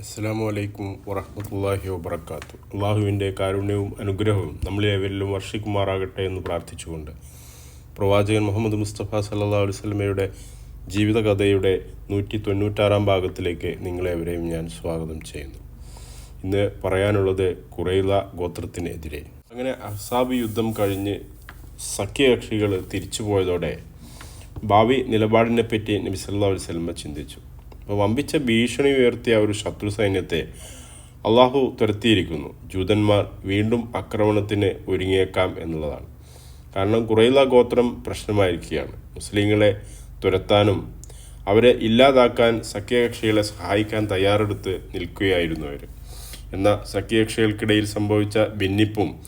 അസ്സാം വലൈക്കും വറഹമത്തല്ലാഹി വബർക്കാത്തു അള്ളാഹുവിന്റെ കാരുണ്യവും അനുഗ്രഹവും നമ്മളേവരിലും വർഷിക്കുമാറാകട്ടെ എന്ന് പ്രാർത്ഥിച്ചുകൊണ്ട് പ്രവാചകൻ മുഹമ്മദ് മുസ്തഫ സല്ലാ അലുസലമയുടെ ജീവിതകഥയുടെ നൂറ്റി തൊണ്ണൂറ്റാറാം ഭാഗത്തിലേക്ക് നിങ്ങളെ നിങ്ങളേവരെയും ഞാൻ സ്വാഗതം ചെയ്യുന്നു. ഇന്ന് പറയാനുള്ളത് കുറയില ഗോത്രത്തിനെതിരെ. അങ്ങനെ അസാബ് യുദ്ധം കഴിഞ്ഞ് സഖ്യകക്ഷികൾ തിരിച്ചു പോയതോടെ ഭാവി നിലപാടിനെപ്പറ്റി നബി സല്ലാ അലുസലമ ചിന്തിച്ചു. വമ്പിച്ച ഭീഷണി ഉയർത്തിയ ഒരു ശത്രു സൈന്യത്തെ അള്ളാഹു തുരത്തിയിരിക്കുന്നു. ജൂതന്മാർ വീണ്ടും ആക്രമണത്തിന് ഒരുങ്ങിയേക്കാം എന്നുള്ളതാണ്. കാരണം കുറയില ഗോത്രം പ്രശ്നമായിരിക്കുകയാണ്. മുസ്ലിങ്ങളെ തുരത്താനും അവരെ ഇല്ലാതാക്കാൻ സഖ്യകക്ഷികളെ സഹായിക്കാൻ തയ്യാറെടുത്ത് നിൽക്കുകയായിരുന്നു അവർ എന്നാൽ സഖ്യകക്ഷികൾക്കിടയിൽ സംഭവിച്ച ഭിന്നിപ്പും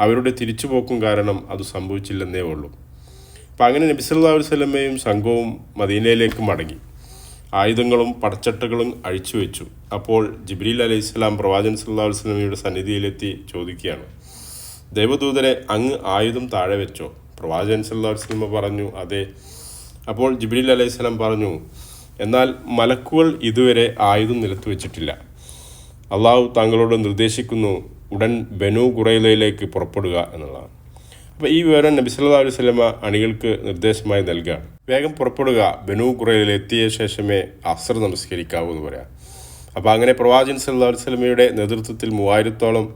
അവരുടെ തിരിച്ചുപോക്കും കാരണം അത് സംഭവിച്ചില്ലെന്നേ ഉള്ളൂ. അപ്പം അങ്ങനെ നബിസല്ലാ വസ്ലമയും സംഘവും മദീനയിലേക്ക് മടങ്ങി. ആയുധങ്ങളും പടച്ചട്ടകളും അഴിച്ചു വെച്ചു. അപ്പോൾ ജിബ്രീൽ അലൈഹി സ്വലാം പ്രവാചൻ സല്ലാ വസ്ലമിയുടെ സന്നിധിയിലെത്തി ചോദിക്കുകയാണ് ദൈവദൂതരെ അങ്ങ് ആയുധം താഴെ വെച്ചോ? പ്രവാചകൻ സല്ലാ വസ്ലമ പറഞ്ഞു അതെ. അപ്പോൾ ജിബ്രീൽ അലൈഹി സ്വലാം പറഞ്ഞു എന്നാൽ മലക്കുകൾ ഇതുവരെ ആയുധം നിലത്ത് വെച്ചിട്ടില്ല. അള്ളാഹു താങ്കളോട് നിർദ്ദേശിക്കുന്നു ഉടൻ ബനു കുറയിലയിലേക്ക് പുറപ്പെടുക എന്നുള്ളതാണ്. അപ്പോൾ ഈ വിവരം നബി സല്ലല്ലാഹു അലൈഹി സ്വലമ അണികൾക്ക് നിർദ്ദേശമായി നൽകുകയാണ് വേഗം പുറപ്പെടുക. ബനു കുറയിൽ എത്തിയ ശേഷമേ അസർ നമസ്കരിക്കാവൂ എന്ന് പറയാം. അപ്പോൾ അങ്ങനെ പ്രവാചകൻ സല്ലല്ലാഹു അലൈഹി സ്വലമയുടെ നേതൃത്വത്തിൽ മൂവായിരത്തോളം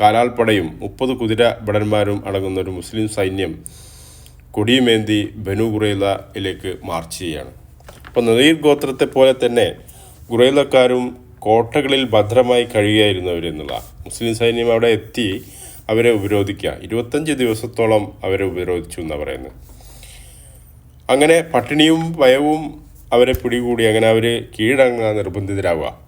കാലാൾപ്പടയും മുപ്പത് കുതിര ഭടന്മാരും അടങ്ങുന്ന ഒരു മുസ്ലിം സൈന്യം കൊടിയുമേന്തി ബനു ഖുറൈലയിലേക്ക് മാർച്ച് ചെയ്യുകയാണ് അപ്പോൾ നദീർ ഗോത്രത്തെ പോലെ തന്നെ ഖുറൈലക്കാരും കോട്ടകളിൽ ഭദ്രമായി കഴിയുകയായിരുന്നവരെന്നുള്ള മുസ്ലിം സൈന്യം അവിടെ എത്തി അവരെ ഉപരോധിക്കുക. ഇരുപത്തഞ്ച് ദിവസത്തോളം അവരെ ഉപരോധിച്ചു എന്നാണ് പറയുന്നത്. അങ്ങനെ പട്ടിണിയും ഭയവും അവരെ പിടികൂടി അങ്ങനെ അവർ കീഴടങ്ങാൻ നിർബന്ധിതരാവുക.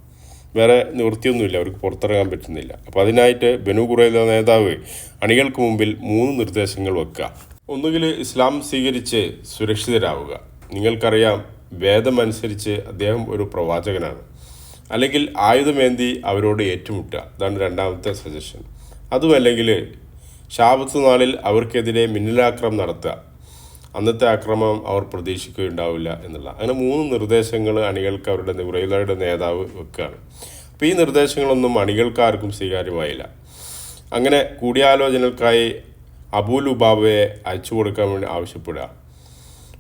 വേറെ നിവൃത്തിയൊന്നുമില്ല. അവർക്ക് പുറത്തിറങ്ങാൻ പറ്റുന്നില്ല. അപ്പോൾ അതിനായിട്ട് ബനു കുറയിലെ നേതാവ് അണികൾക്ക് മുമ്പിൽ മൂന്ന് നിർദ്ദേശങ്ങൾ വെക്കുക. ഒന്നുകിൽ ഇസ്ലാം സ്വീകരിച്ച് സുരക്ഷിതരാവുക. നിങ്ങൾക്കറിയാം വേദമനുസരിച്ച് അദ്ദേഹം ഒരു പ്രവാചകനാണ്. അല്ലെങ്കിൽ ആയുധമേന്തി അവരോട് ഏറ്റുമുട്ടുക. അതാണ് രണ്ടാമത്തെ സജഷൻ അതുമല്ലെങ്കിൽ ശാപത്ത് നാളിൽ അവർക്കെതിരെ മിന്നലാക്രമം നടത്തുക. അന്നത്തെ ആക്രമം അവർ പ്രതീക്ഷിക്കുകയുണ്ടാവില്ല എന്നുള്ള. അങ്ങനെ മൂന്ന് നിർദ്ദേശങ്ങൾ അണികൾക്ക് അവരുടെ നിറയിലയുടെ നേതാവ് വെക്കുകയാണ്. അപ്പോൾ ഈ നിർദ്ദേശങ്ങളൊന്നും അണികൾക്കാർക്കും സ്വീകാര്യമായില്ല. അങ്ങനെ കൂടിയാലോചനകൾക്കായി അബൂൽ ഉബാബയെ അയച്ചു കൊടുക്കാൻ വേണ്ടി ആവശ്യപ്പെടുക.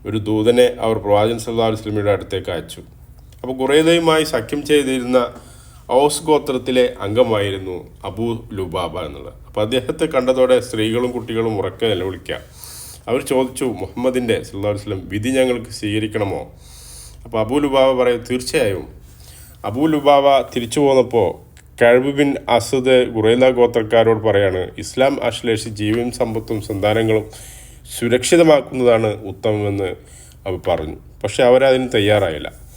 ഒരു ദൂതനെ അവർ പ്രവാചൻ സല്ലാ വസ്ലമിയുടെ അടുത്തേക്ക് അയച്ചു. അപ്പോൾ കുറേതയുമായി സഖ്യം ചെയ്തിരുന്ന ഔസ് ഗോത്രത്തിലെ അംഗമായിരുന്നു അബൂ ലുബാബ എന്നുള്ളത്. അപ്പോൾ അദ്ദേഹത്തെ കണ്ടതോടെ സ്ത്രീകളും കുട്ടികളും ഉറക്കെ നിലവിളിക്കുക അവർ ചോദിച്ചു മുഹമ്മദിന്റെ സല്ലാ വസ്ലം വിധി ഞങ്ങൾക്ക് സ്വീകരിക്കണമോ? അപ്പോൾ അബൂ ലുബാബ പറയും തീർച്ചയായും. അബൂ ലുബാബ തിരിച്ചു പോന്നപ്പോൾ കഴിവ് ബിൻ അസദ് ഗുറൈല ഗോത്രക്കാരോട് പറയാണ് ഇസ്ലാം ആശ്ലേഷിച്ച് ജീവനും സമ്പത്തും സന്താനങ്ങളും സുരക്ഷിതമാക്കുന്നതാണ് ഉത്തമമെന്ന് അവർ പറഞ്ഞു. പക്ഷെ അവരതിന് തയ്യാറായില്ല.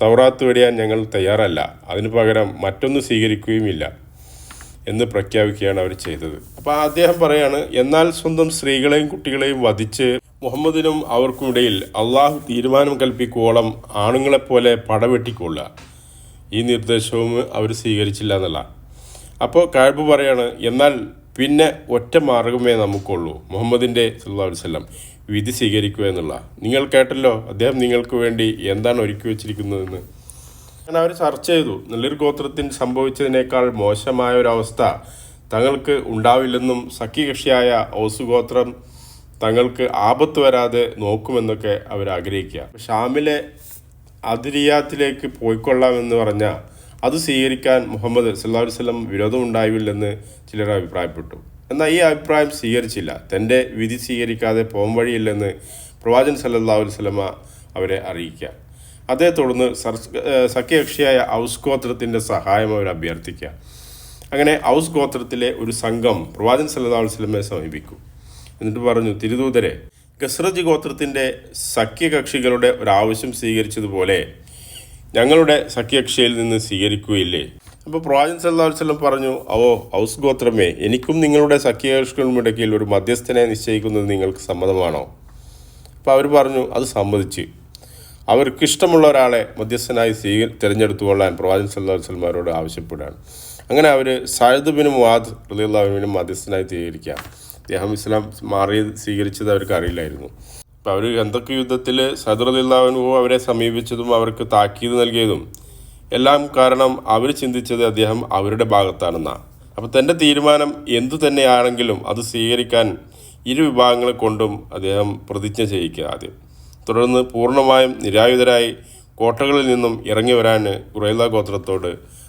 തൗറാത്ത് വെടിയാൻ ഞങ്ങൾ തയ്യാറല്ല. അതിനു പകരം മറ്റൊന്ന് സ്വീകരിക്കുകയുമില്ല എന്ന് പ്രഖ്യാപിക്കുകയാണ് അവർ ചെയ്തത്. അപ്പോൾ അദ്ദേഹം പറയാണ് എന്നാൽ സ്വന്തം സ്ത്രീകളെയും കുട്ടികളെയും വധിച്ച് മുഹമ്മദിനും അവർക്കുമിടയിൽ അള്ളാഹു തീരുമാനം കൽപ്പിക്കുവോളം ആണുങ്ങളെപ്പോലെ പടവെട്ടിക്കൊള്ളുക. ഈ നിർദ്ദേശവും അവർ സ്വീകരിച്ചില്ല എന്നല്ല. അപ്പോൾ കാഴ്പ് പറയാണ് എന്നാൽ പിന്നെ ഒറ്റ മാർഗമേ നമുക്കുള്ളൂ. മുഹമ്മദിന്റെ സല്ലാ വല്ലം വിധി സ്വീകരിക്കുക എന്നുള്ള. നിങ്ങൾ കേട്ടല്ലോ അദ്ദേഹം നിങ്ങൾക്ക് വേണ്ടി എന്താണ് ഒരുക്കി വെച്ചിരിക്കുന്നതെന്ന്. അങ്ങനെ അവർ ചർച്ച ചെയ്തു. നല്ലൊരു ഗോത്രത്തിന് സംഭവിച്ചതിനേക്കാൾ മോശമായ ഒരവസ്ഥ തങ്ങൾക്ക് ഉണ്ടാവില്ലെന്നും സഖ്യകക്ഷിയായ ഔസ് ഗോത്രം തങ്ങൾക്ക് ആപത്ത് വരാതെ നോക്കുമെന്നൊക്കെ അവർ ആഗ്രഹിക്കുക. ഷാമിലെ അതിരിയാത്തിലേക്ക് പോയിക്കൊള്ളാമെന്ന് പറഞ്ഞാൽ അത് സ്വീകരിക്കാൻ മുഹമ്മദ് സല്ലാ വല്ലം വിരോധമുണ്ടായില്ലെന്ന് ചിലർ അഭിപ്രായപ്പെട്ടു. എന്നാൽ ഈ അഭിപ്രായം സ്വീകരിച്ചില്ല. തന്റെ വിധി സ്വീകരിക്കാതെ പോം വഴിയില്ലെന്ന് പ്രവാചൻ സല്ലാ വസ്ലമ അവരെ അറിയിക്കുക അതേ തുടർന്ന് സഖ്യകക്ഷിയായ ഔസ് ഗോത്രത്തിന്റെ സഹായം അവർ അഭ്യർത്ഥിക്കുക അങ്ങനെ ഔസ് ഗോത്രത്തിലെ ഒരു സംഘം പ്രവാചൻ സല്ലാ സ്വലമയെ സമീപിക്കും. എന്നിട്ട് പറഞ്ഞു തിരുദൂതരെ ഗസ്രജ് ഗോത്രത്തിന്റെ സഖ്യകക്ഷികളുടെ ഒരാവശ്യം സ്വീകരിച്ചതുപോലെ ഞങ്ങളുടെ സഖ്യകക്ഷിയിൽ നിന്ന് സ്വീകരിക്കുകയില്ലേ? അപ്പോൾ പ്രവാചൻ സല്ലാസ്ലം പറഞ്ഞു അവോ ഔസ് ഗോത്രമേ എനിക്കും നിങ്ങളുടെ സഖ്യകക്ഷികളുമിടയ്ക്കിൽ ഒരു മധ്യസ്ഥനെ നിശ്ചയിക്കുന്നത് നിങ്ങൾക്ക് സമ്മതമാണോ? അപ്പോൾ അവർ പറഞ്ഞു അത് സമ്മതിച്ച്. അവർക്ക് ഇഷ്ടമുള്ള ഒരാളെ മധ്യസ്ഥനായി സ്വീക തിരഞ്ഞെടുത്തുകൊള്ളാൻ പ്രവാചൻ സല്ലാസ്ലമാരോട് ആവശ്യപ്പെടുകയാണ്. അങ്ങനെ അവർ സായദ് ബിൻ മുവാദ് റലിയുള്ളവിനും മധ്യസ്ഥനായി സ്വീകരിക്കുക അദ്ദേഹം ഇസ്ലാം മാറി സ്വീകരിച്ചത് അവർക്ക് അറിയില്ലായിരുന്നു. അപ്പോൾ അവർ എന്തൊക്കെ യുദ്ധത്തിൽ അലിള്ളാവിനു അവരെ സമീപിച്ചതും അവർക്ക് താക്കീത് നൽകിയതും എല്ലാം കാരണം അവർ ചിന്തിച്ചത് അദ്ദേഹം അവരുടെ ഭാഗത്താണെന്നാണ് അപ്പോൾ തന്റെ തീരുമാനം എന്തു തന്നെയാണെങ്കിലും അത് സ്വീകരിക്കാൻ ഇരു വിഭാഗങ്ങളെ കൊണ്ടും അദ്ദേഹം പ്രതിജ്ഞ ചെയ്യിക്കുക ആദ്യം. തുടർന്ന് പൂർണമായും നിരായുധരായി കോട്ടകളിൽ നിന്നും ഇറങ്ങി വരാൻ ഖുറൈല ഗോത്രത്തോട്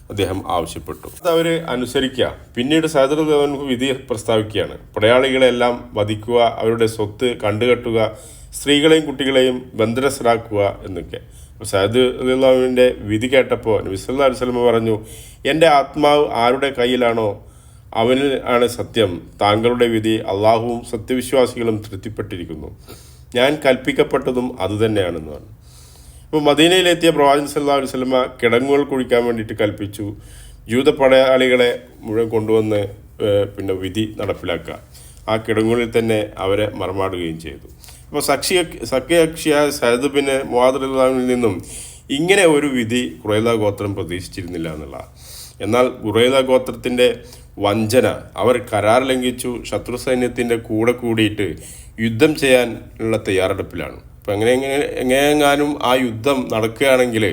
അദ്ദേഹം ആവശ്യപ്പെട്ടു. അത് അവർ അനുസരിക്കുക. പിന്നീട് സഹദർദേവൻക്ക് വിധി പ്രസ്താവിക്കുകയാണ്. പടയാളികളെല്ലാം വധിക്കുക അവരുടെ സ്വത്ത് കണ്ടുകെട്ടുക സ്ത്രീകളെയും കുട്ടികളെയും ബന്ധനസ്ഥരാക്കുക എന്നൊക്കെ. സഹദ് അള്ളാഹുവിന്റെ വിധി കേട്ടപ്പോൾ നബി അലൈഹി പറഞ്ഞു എന്റെ ആത്മാവ് ആരുടെ കയ്യിലാണോ അവനിൽ ആണ് സത്യം. താങ്കളുടെ വിധി അള്ളാഹുവും സത്യവിശ്വാസികളും തൃപ്തിപ്പെട്ടിരിക്കുന്നു. ഞാൻ കൽപ്പിക്കപ്പെട്ടതും അതുതന്നെയാണെന്ന് പറഞ്ഞു. ഇപ്പോൾ മദീനയിലെത്തിയ പ്രവാചകൻ സല്ലാ വസല്ലമ കിടങ്ങുകൾ കുഴിക്കാൻ വേണ്ടിയിട്ട് കൽപ്പിച്ചു. ജൂത പടയാളികളെ മുഴുവൻ കൊണ്ടുവന്ന് പിന്നെ വിധി നടപ്പിലാക്കുക. ആ കിടങ്ങുകളിൽ തന്നെ അവരെ മറമാടുകയും ചെയ്തു. അപ്പോൾ സഖ്യ സഖ്യകക്ഷിയായ സഹദ് പിന്നെ മുവാദുല്ലാവിൽ നിന്നും ഇങ്ങനെ ഒരു വിധി ഖുറൈല ഗോത്രം പ്രതീക്ഷിച്ചിരുന്നില്ല എന്നുള്ളതാണ്. എന്നാൽ ഖുറൈല ഗോത്രത്തിന്റെ വഞ്ചന അവർ കരാർ ലംഘിച്ചു ശത്രു സൈന്യത്തിന്റെ കൂടെ കൂടിയിട്ട് യുദ്ധം ചെയ്യാൻ ഉള്ള തയ്യാറെടുപ്പിലാണ്. അപ്പോൾ എങ്ങനെ എങ്ങനെ എങ്ങനെയെങ്ങാനും ആ യുദ്ധം നടക്കുകയാണെങ്കിൽ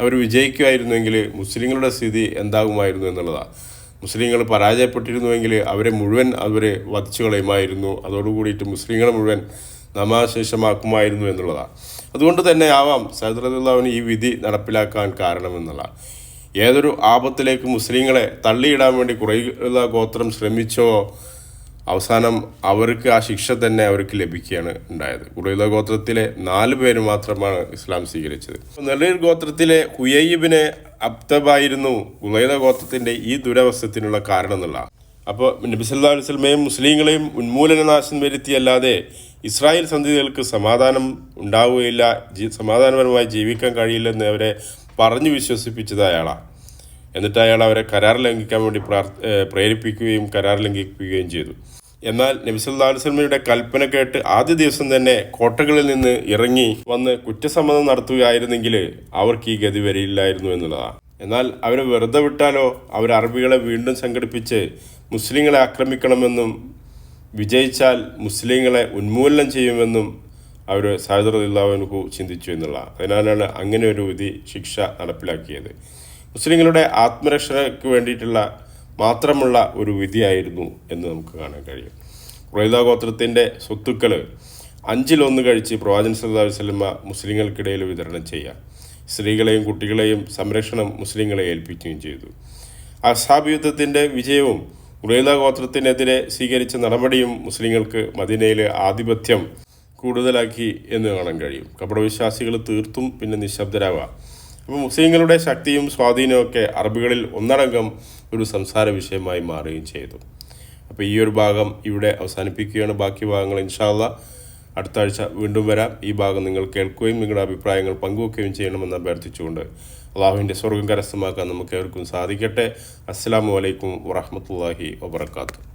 അവർ വിജയിക്കുമായിരുന്നെങ്കിൽ മുസ്ലിങ്ങളുടെ സ്ഥിതി എന്താകുമായിരുന്നു എന്നുള്ളതാണ്. മുസ്ലിങ്ങൾ പരാജയപ്പെട്ടിരുന്നുവെങ്കിൽ അവരെ മുഴുവൻ അവരെ വധിച്ചു കളയുമായിരുന്നു അതോടുകൂടിയിട്ട് മുസ്ലിങ്ങളെ മുഴുവൻ നാമാശേഷമാക്കുമായിരുന്നു എന്നുള്ളതാണ് അതുകൊണ്ട് തന്നെ ആവാം സൈദുല്ലാവിന് ഈ വിധി നടപ്പിലാക്കാൻ കാരണമെന്നുള്ള. ഏതൊരു ആപത്തിലേക്ക് മുസ്ലിങ്ങളെ തള്ളിയിടാൻ വേണ്ടി കുറയുള്ള ഗോത്രം ശ്രമിച്ചോ അവസാനം അവർക്ക് ആ ശിക്ഷ തന്നെ അവർക്ക് ലഭിക്കുകയാണ് ഉണ്ടായത്. കുറയുള്ള ഗോത്രത്തിലെ നാല് പേര് മാത്രമാണ് ഇസ്ലാം സ്വീകരിച്ചത്. നെല്ലീർ ഗോത്രത്തിലെ ഹുയയിബിനെ അബ്തബായിരുന്നു ഉലൈല ഗോത്രത്തിന്റെ ഈ ദുരവസ്ഥത്തിനുള്ള കാരണം എന്നുള്ള അപ്പോൾ നബി അലുസ്ലമയും മുസ്ലിങ്ങളെയും ഉന്മൂലനനാശം വരുത്തിയല്ലാതെ ഇസ്രായേൽ സന്ധികൾക്ക് സമാധാനം ഉണ്ടാവുകയില്ല സമാധാനപരമായി ജീവിക്കാൻ കഴിയില്ലെന്ന് അവരെ പറഞ്ഞു വിശ്വസിപ്പിച്ചത് അയാളാണ് എന്നിട്ട് അയാൾ അവരെ കരാർ ലംഘിക്കാൻ വേണ്ടി പ്രേരിപ്പിക്കുകയും കരാർ ലംഘിക്കുകയും ചെയ്തു. എന്നാൽ നബിസല്ലാ അലുസലമയുടെ കൽപ്പന കേട്ട് ആദ്യ ദിവസം തന്നെ കോട്ടകളിൽ നിന്ന് ഇറങ്ങി വന്ന് കുറ്റസമ്മതം നടത്തുകയായിരുന്നെങ്കിൽ അവർക്ക് ഈ ഗതി വരില്ലായിരുന്നു എന്നുള്ളതാണ് എന്നാൽ അവരെ വെറുതെ വിട്ടാലോ? അവർ അറബികളെ വീണ്ടും സംഘടിപ്പിച്ച് മുസ്ലിങ്ങളെ ആക്രമിക്കണമെന്നും വിജയിച്ചാൽ മുസ്ലിങ്ങളെ ഉന്മൂലനം ചെയ്യുമെന്നും അവർ സാഹിദുല്ലാഹുനു ചിന്തിച്ചു എന്നുള്ള അതിനാലാണ് അങ്ങനെ ഒരു വിധി ശിക്ഷ നടപ്പിലാക്കിയത്. മുസ്ലിങ്ങളുടെ ആത്മരക്ഷയ്ക്ക് വേണ്ടിയിട്ടുള്ള മാത്രമുള്ള ഒരു വിധിയായിരുന്നു എന്ന് നമുക്ക് കാണാൻ കഴിയും. ഖുറൈദ ഗോത്രത്തിന്റെ സ്വത്തുക്കൾ അഞ്ചിലൊന്ന് കഴിച്ച് പ്രവാചൻ സല്ലല്ലാഹു അലൈഹി വസല്ലമ മുസ്ലിങ്ങൾക്കിടയിൽ വിതരണം ചെയ്യുക സ്ത്രീകളെയും കുട്ടികളെയും സംരക്ഷണം മുസ്ലിങ്ങളെ ഏൽപ്പിക്കുകയും ചെയ്തു. അസാബ് യുദ്ധത്തിന്റെ വിജയവും ഖുറൈദ ഗോത്രത്തിനെതിരെ സ്വീകരിച്ച നടപടിയും മുസ്ലിങ്ങൾക്ക് മദീനയിലെ ആധിപത്യം കൂടുതലാക്കി എന്ന് കാണാൻ കഴിയും. കപടവിശ്വാസികൾ തീർത്തും പിന്നെ നിശബ്ദരാവുക അപ്പോൾ മുസ്ലിങ്ങളുടെ ശക്തിയും സ്വാധീനവും ഒക്കെ അറബികളിൽ ഒന്നടങ്കം ഒരു സംസാര വിഷയമായി മാറുകയും ചെയ്തു. അപ്പോൾ ഈ ഒരു ഭാഗം ഇവിടെ അവസാനിപ്പിക്കുകയാണ്. ബാക്കി ഭാഗങ്ങൾ ഇൻഷാല്ല അടുത്ത ആഴ്ച വീണ്ടും വരാം. ഈ ഭാഗം നിങ്ങൾ കേൾക്കുകയും നിങ്ങളുടെ അഭിപ്രായങ്ങൾ പങ്കുവെക്കുകയും ചെയ്യണമെന്ന് അഭ്യർത്ഥിച്ചുകൊണ്ട് അള്ളാഹുവിന്റെ സ്വർഗം കരസ്ഥമാക്കാൻ നമുക്ക് ഏവർക്കും സാധിക്കട്ടെ. അസ്സാം വലൈക്കും വറഹമത്തല്ലാഹി വബർക്കാത്തു